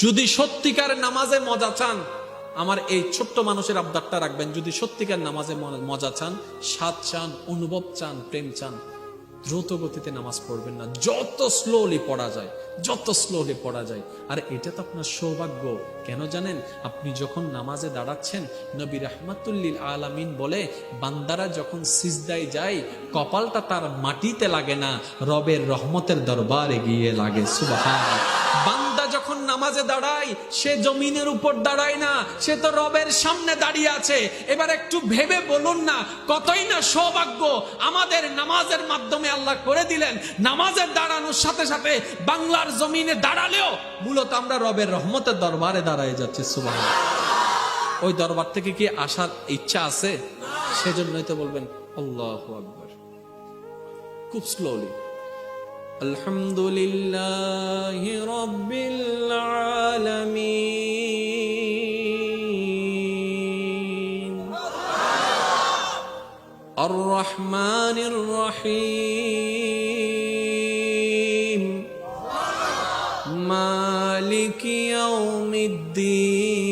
যদি সত্যিকার নামাজে মজা চান, আমার এই ছোট্ট মানুষের আবদারটা রাখবেন, যদি সত্যিকার নামাজে মজা চান, স্বাদ চান, অনুভব চান, প্রেম চান, দ্রুত গতিতে নামাজ পড়বেন না। যত স্লোলি পড়া যায়, যত স্লোলি পড়া যায়। আর এটা তো আপনার সৌভাগ্য। কেন জানেন? আপনি যখন নামাজে দাঁড়াচ্ছেন, নবী রহমাতুল্লিল আলামিন বলে, বান্দারা যখন সিজদায় যায়, কপালটা তার মাটিতে লাগে না, রবের রহমতের দরবারে গিয়ে লাগে। সুবহান। বান্দা নামাজে দাঁড়ায়, সে জমিনের উপর দাঁড়ায় না, সে তো রবের সামনে দাঁড়িয়ে আছে। এবার একটু ভেবে বলুন না, কতই না সৌভাগ্য আমাদের নামাজের মাধ্যমে আল্লাহ করে দিলেন। নামাজের দাঁড়ানোর সাথে সাথে বাংলার জমিনে দাঁড়ালেও মূলত আমরা রবের রহমতের দরবারে দাঁড়ায় যাচ্ছি সুবাহ ওই দরবার থেকে কি আসার ইচ্ছা আছে? সেজন্যই তো বলবেন, আল্লাহ আকবর। খুব স্লোলি الحمد لله رب العالمين الرحمن الرحيم مالك يوم الدين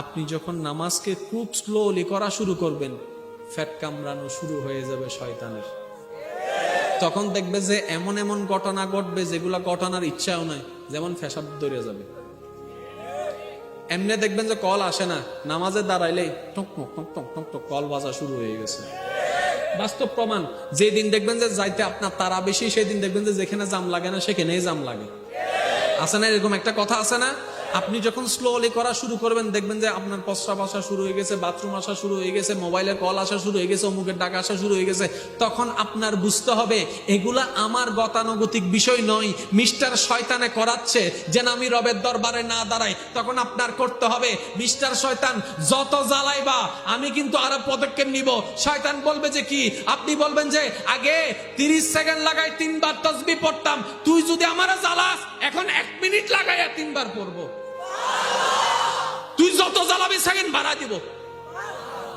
আপনি যখন নামাজকে খুব স্লোলি করা শুরু করবেন ফ্যাট কামড়ানো শুরু হয়ে যাবে শয়তানের তখন দেখবে যে এমন এমন ঘটনা ঘটবে যেগুলা ঘটনার ইচ্ছাও নাই। যেমন ফেসাব ধরে যাবে। এমনি দেখবেন যে কল আসে না। নামাজে দাঁড়াইলেই টক টক টক টক টক টক কল বাজা শুরু হয়ে গেছে। বাস্তব প্রমাণ, যেদিন দেখবেন যে যাইতে আপনার তারা বেশি, সেদিন দেখবেন যে যেখানে জাম লাগে না, সেখানেই জাম লাগে। আছে না এরকম একটা কথা আছে না? আপনি যখন স্লোলি করা শুরু করবেন, দেখবেন যে আপনার প্রস্রাব আসা শুরু হয়ে গেছে বাথরুম আসা শুরু হয়ে গেছে মোবাইলের কল আসা শুরু হয়ে গেছে, অমুকের ডাক আসা শুরু হয়ে গেছে, তখন আপনার বুঝতে হবে, এগুলা আমার গতানুগতিক বিষয় নয়। মিস্টার শয়তানে করাচ্ছে, যেন আমি রবের দরবারে না দাঁড়াই। তখন আপনার করতে হবে, মিস্টার শয়তান, যত জ্বালাইবা, আমি কিন্তু আরও পদক্ষেপ নিব। শয়তান বলবে যে কি? আপনি বলবেন যে, আগে তিরিশ সেকেন্ড লাগাই, তিনবার তসবি পড়তাম। তুই যদি আমার জ্বালাস, এখন এক মিনিট লাগাইয়া তিনবার পড়ব। জ্বালাবি সেকেন্ড বাড়া দিব।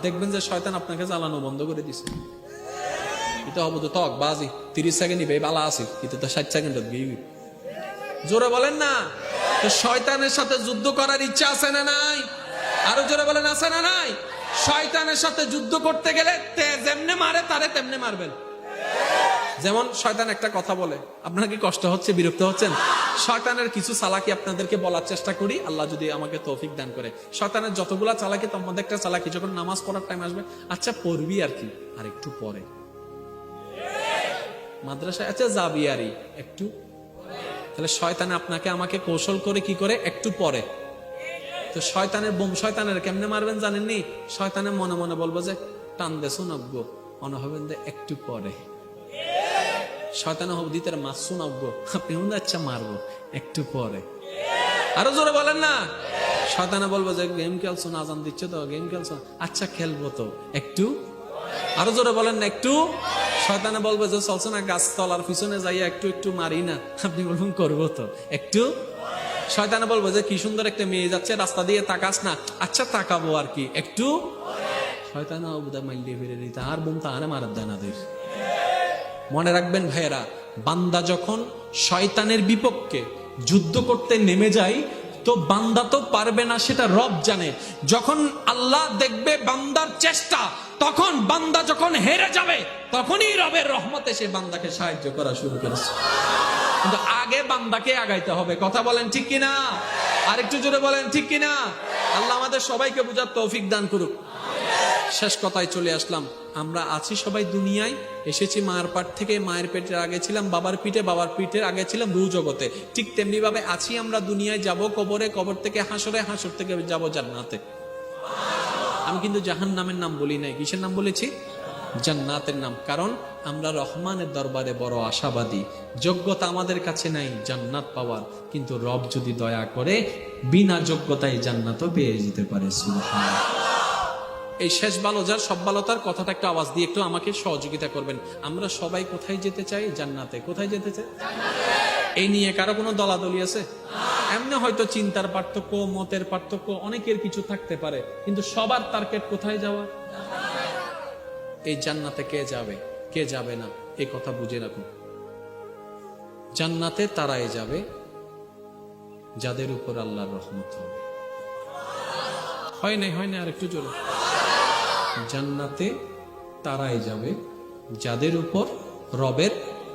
দেখবেন যে শয়তান আপনাকে জ্বালানো বন্ধ করে দিছে। এটা বাজি। তিরিশ বালা আছে। তো ষাট গিয়ে জোরে বলেন না? তো শয়তানের সাথে যুদ্ধ করার ইচ্ছা আছে না নাই? আরও জোরে বলেন, আছে না নাই? শয়তানের সাথে যুদ্ধ করতে গেলে যেমনে মারে, তারে তেমনে মারবেন। যেমন শয়তান একটা কথা বলে, আপনার কি কষ্ট হচ্ছে, বিরক্ত হচ্ছেন? শয়তানের কিছু চালাকি আপনাদেরকে বলার চেষ্টা করি। আল্লাহ যদি আমাকে তৌফিক দান করে। শয়তানের যতগুলা চালাকি তার মধ্যে একটা চালাকি, যখন নামাজ পড়ার টাইম আসবে আচ্ছা পড়বি আর কি? আর একটু পরে মাদ্রাসায় আচ্ছা যাবি আরই একটু তাহলে শয়তানে আপনাকে, আমাকে কৌশল করে কি করে? একটু পরে তো শয়তানের বোম, শয়তানের কেমনে মারবেন জানেননি? শয়তানে মনে মনে বলব যে, টান দে শোনাব্য মনে একটু পরে শয়তানে হব দিতে মাছ শোনাব্য আপনি আচ্ছা মারবো, একটু পরে। আরও জোরে বলেন না? শয়তানে বলব যে গেম খেলছো, না আজান দিচ্ছে তো গেম খেলছো। আচ্ছা খেলব তো। একটু? আরও জোরে বলেন না, একটু? শয়তানে বলব যে, চলছো না গাছ তলার পিছনে যাইয়া একটু একটু মারি না। আপনি বলবেন করব তো। একটু? শয়তানে বলব যে, কি সুন্দর একটা মেয়ে যাচ্ছে, রাস্তা দিয়ে তাকাস না। আচ্ছা তাকাবো আর কি। একটু? শয়তানা বুধা মাইলিয়ে ফিরে দিতে আর বোম তাহারে মারার দেয়। না। মনে রাখবেন ভাইয়েরা, বান্দা যখন শয়তানের বিপক্ষে যুদ্ধ করতে নেমে যায়, তো বান্দা তো পারবে না সেটা রব জানে। যখন আল্লাহ দেখবে বান্দার চেষ্টা, তখন বান্দা যখন হেরে যাবে, তখনই রবের রহমতে সে বান্দাকে সাহায্য করা শুরু করেছে। কিন্তু আগে বান্দাকে আগাইতে হবে। কথা বলেন ঠিক কিনা? আর একটু জোরে বলেন ঠিক কিনা? আল্লাহ আমাদের সবাইকে বুঝার তৌফিক দান করুক। শেষ কথায় চলে আসলাম। আমরা আছি সবাই দুনিয়ায়। এসেছি মায়ের পাট থেকে, মায়ের পেটের আগে ছিলাম, বাবার পিঠে, বাবার পিঠের আগে ছিলাম রু জগতে। ঠিক তেমনি ভাবে আছি আমরা দুনিয়ায়, যাব কবরে, কবর থেকে হাসরে, হাসর থেকে যাব জান্নাতে। আমি কিন্তু জাহান নামের নাম বলি নাই। কিসের নাম বলেছি? জান্নাতের নাম। কারণ আমরা রহমানের দরবারে বড় আশাবাদী। যোগ্যতা আমাদের কাছে নাই, জান্নাত পাওয়ার। কিন্তু রব যদি দয়া করে, বিনা যোগ্যতায় জান্নাতও পেয়ে যেতে পারে, সুবহানাল্লাহ। এই শেষ ভালো যার, সব ভালো তার, কথাটা একটু আওয়াজ দিয়ে একটু আমাকে সহযোগিতা করবেন। আমরা সবাই কোথায় যেতে চাই? জান্নাতে। কোথায় যেতে চাই? এই নিয়ে কারও কোনো দলাদলি আছে? এমনি হয়তো চিন্তার পার্থক্য, মতের পার্থক্য, অনেকের কিছু থাকতে পারে। কিন্তু সবার টার্গেট কোথায় যাওয়া? এই জান্নাতে কে যাবে? কে যাবে না? এই কথা বুঝে রাখুন। জান্নাতে তারাই যাবে, যাদের উপর আল্লাহর রহমত হবে। হয় নাই হয় নাই আর একটু জোরে। জান্নাতে তারাই যাবে, যাদের উপর রবের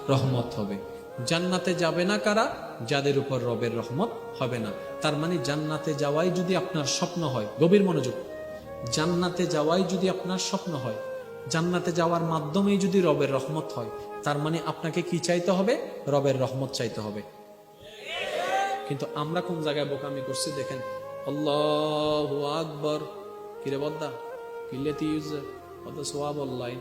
রহমত হবে। জান্নাতে যাবে না কারা? যাদের উপর রবের রহমত হবে না। তার মানে জান্নাতে যাওয়াই যদি আপনার স্বপ্ন হয়, গভীর মনোযোগ। জান্নাতে যাওয়াই যদি আপনার স্বপ্ন হয়, জান্নাতে যাওয়ার মাধ্যমেই যদি রবের রহমত হয়, তার মানে আপনাকে কি চাইতে হবে? রবের রহমত চাইতে হবে। কিন্তু আমরা কোন জায়গায় বোকামি করছি দেখেন? আল্লাহু আকবর। কিরে বদ্দা? কিল্লে তিউজ কত সোয়াব অল্লাই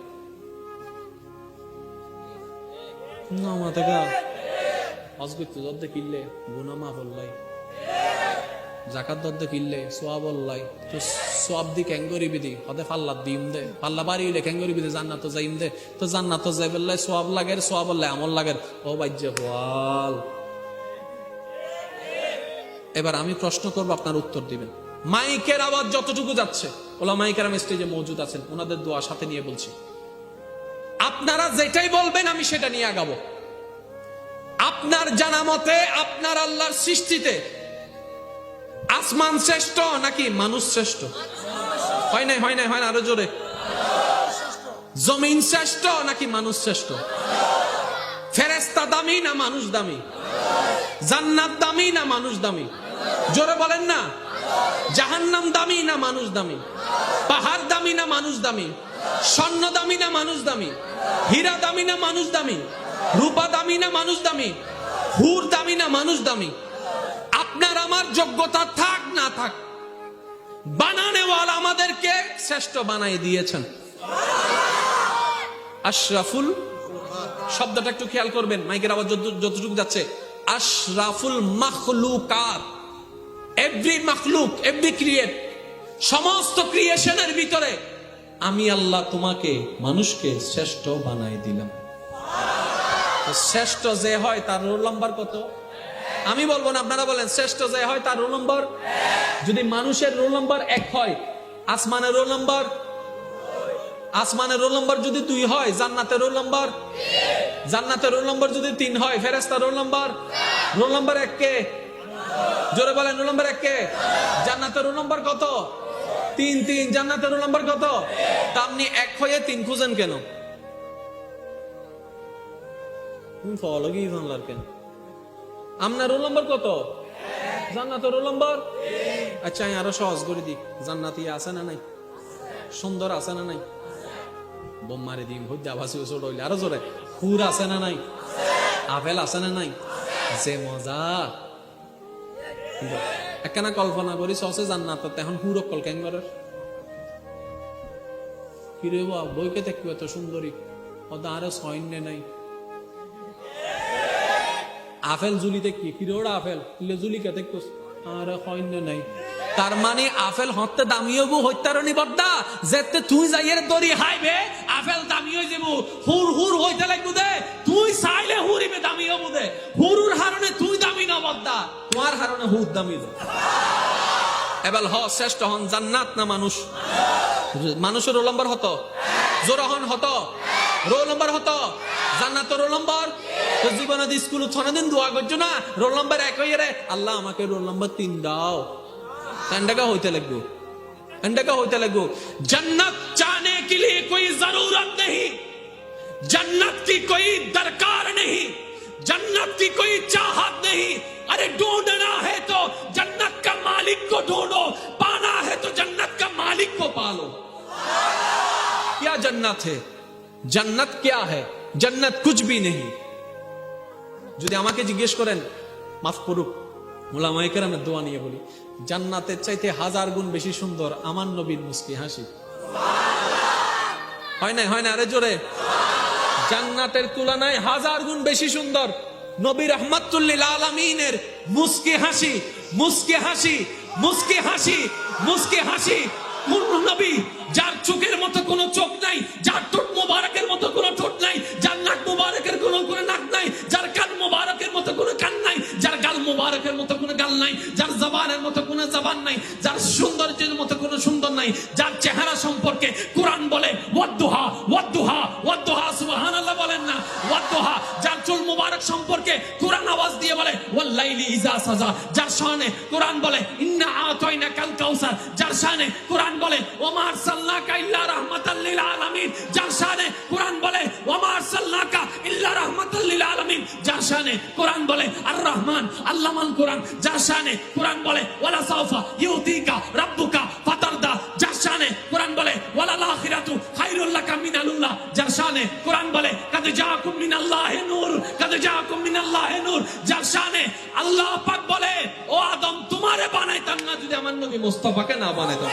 না মাতাগা অজগত দদ্দে কিল্লে গুনা মাফ জাকাত দদ্দে কিল্লে সোয়াব অল্লাই তো সোয়াব দি ক্যাঙ্গরি বিদি হদে ফাল্লা দিম দে ফাল্লা বাড়ি হইলে ক্যাঙ্গরি বিদি জান্নাত যাইম দে তো জান্নাত যাই বললে সোয়াব লাগের সোয়াব অল্লাই আমল লাগের ও বাজ্য হওয়াল এবার আমি প্রশ্ন করব আপনার উত্তর দিবেন মাইকের আওয়াজ যতটুকু যাচ্ছে। ওলা মাইকের স্টেজে মজুদ আছেন, ওনাদের দোয়া সাথে নিয়ে বলছি। আপনারা যেটাই বলবেন, আমি সেটা নিয়ে আগাবো। আপনার জানা মতে, আপনার আল্লাহর সৃষ্টিতে আসমান শ্রেষ্ঠ নাকি মানুষ শ্রেষ্ঠ? হয় নাই হয় নাই, হয় না আরও জোরে। জমিন শ্রেষ্ঠ নাকি মানুষ শ্রেষ্ঠ? ফেরেস্তা দামি না মানুষ দামি? জান্নাত দামি না মানুষ দামি? জোরে বলেন না। জাহান্নাম দামি না মানুষ দামি? পাহাড় দামি না মানুষ দামি? স্বর্ণ দামি না মানুষ দামি? হীরা দামি না মানুষ দামি? রূপা দামি না মানুষ দামি? হুর দামি না মানুষ দামি? আপনার আমার যোগ্যতা থাক না থাক। বানানেওয়ালা আমাদেরকে শ্রেষ্ঠ বানাই দিয়েছেন। আশরাফুল, শব্দটা একটু খেয়াল করবেন, মাইকের যত- যতটুকু যাচ্ছে। আশরাফুল মাখলুকাত। এভরি মাখলুক এভরি ক্রিয়েট সমস্ত ক্রিয়েশনের ভিতরে আমি আল্লাহ তোমাকে, মানুষকে শ্রেষ্ঠ বানাই দিলাম। শ্রেষ্ঠ যে হয় তার রোল নাম্বার কত? আমি বলব না, আপনারা বলেন, শ্রেষ্ঠ যে হয় তার রোল নম্বর? যদি মানুষের রোল নম্বর এক হয়, আসমানের রোল নম্বর? আসমানের রোল নম্বর যদি দুই হয়, জান্নাতের রোল নম্বর? জান্নাতের রোল নম্বর যদি তিন হয় ফেরেস্তার রোল নম্বর? রোল নম্বর এক কে? জোরে বলেন, রোল নম্বর এক কে? জান্নাতের রোল নম্বর কত? তিন তিন, জান্নাতের রোল নম্বর কত? তা আপনি এক হয়ে তিন খুঁজেন কেন? আপনার রোল নম্বর কত? জান্নাতের রোল নম্বর? আচ্ছা আমি আরও সহজ করে দিই। জান্নাতি আছে না নাই? সুন্দর আছে না নাই? বোম মারি দিম হইতে আভাসি হইলে। আরও জোরে। হুর আছে না নাই? আপেল আছে না নাই? যে মজা। একখানা কল্পনা করি, সসে এখন হুর কল কেন করে? কিরে বা বইকে দেখব এত সুন্দরী। অত সৈন্য নাই। জুলিতে কি কিরে ওরা কিলে জুলিকে দেখতো আর সৈন্য নাই। তার মানে আপেল হতে দামিও বু হত্যারণী বদ্দা যেতে তুই যাইয়ের দড়ি হাইবে আপেল দামি হয়ে যাব। হুর হুর হইতে লাগবো দে। তুই চাইলে হুরি হুরিবে দামি বোধে হুরুর হারণে তুই দামি না, বদ্দা। তোমার হারণে হুর দামি দে। এবার হ, শ্রেষ্ঠ হন জান্নাত না মানুষ? মানুষের রোল নম্বর হতো? জোর হন হতো? রোল নম্বর হতো? জান্নাত রোল নম্বর? তো জীবনে স্কুল ছনাদিন দোয়া করছ না, রোল নম্বর এক হইয়ে রে। আল্লাহ আমাকে রোল নম্বর তিন দাও। এন্ডাকা হইতে লাগবো। এন্ডাকা হইতে লাগবো। জান্নাত চানে কে লিয়ে কোই জরুরত নেই। जन्नत की कोई दरकार नहीं जन्नत की कोई चाहत नहीं अरे ढूंढना है तो जन्नत का मालिक को ढूंढो पाना है तो जन्नत का मालिक को पालो क्या जन्नत है जन्नत क्या है जन्नत कुछ भी नहीं যদি আমাকে জিজ্ঞেস করেন মাফ করুক মোলামাইকের আমি দোয়া নিয়ে বলি জান্নাতের চাইতে হাজার গুণ বেশি সুন্দর আমার নবীর মুস্কি হাসি হয় না হয় না আরে জোরে জান্নাতের তুলনায় হাজার গুণ বেশি সুন্দর। নবী আহমদুল্লিল আলমিনের মুসকে হাসি মুসকে হাসি মুসকে হাসি মুসকে হাসি। পূর্ণ নবী যার ওয়াদ্দুহা যার চুল মুবারক সম্পর্কে কোরআন আওয়াজ দিয়ে বলে ওয়াল্লাইলি ইজা সাজা। যার শানে কোরআন বলে, ইন্না আতাইনা কাল কাউসার। যার শানে কোরআন বলে, ওমা আরসালনাকা ইল্লা রাহমাতাল লিল আলামিন। যার শানে কোরআন বলে, ওমা আরসালনাকা ইল্লা রাহমাতাল লিল আলামিন। যার শানে কোরআন বলে আর রহমান আল্লামাল কোরআন। যার শানে কোরআন বলে, ওয়ালা সাউফা ইউতিকা মিনাল্লাহি নূর। শানে আল্লাহ পাক বলে, ও আদম, তোমারে বানাইতাম না যদি আমার নবী মুস্তাফাকে না বানাইতাম।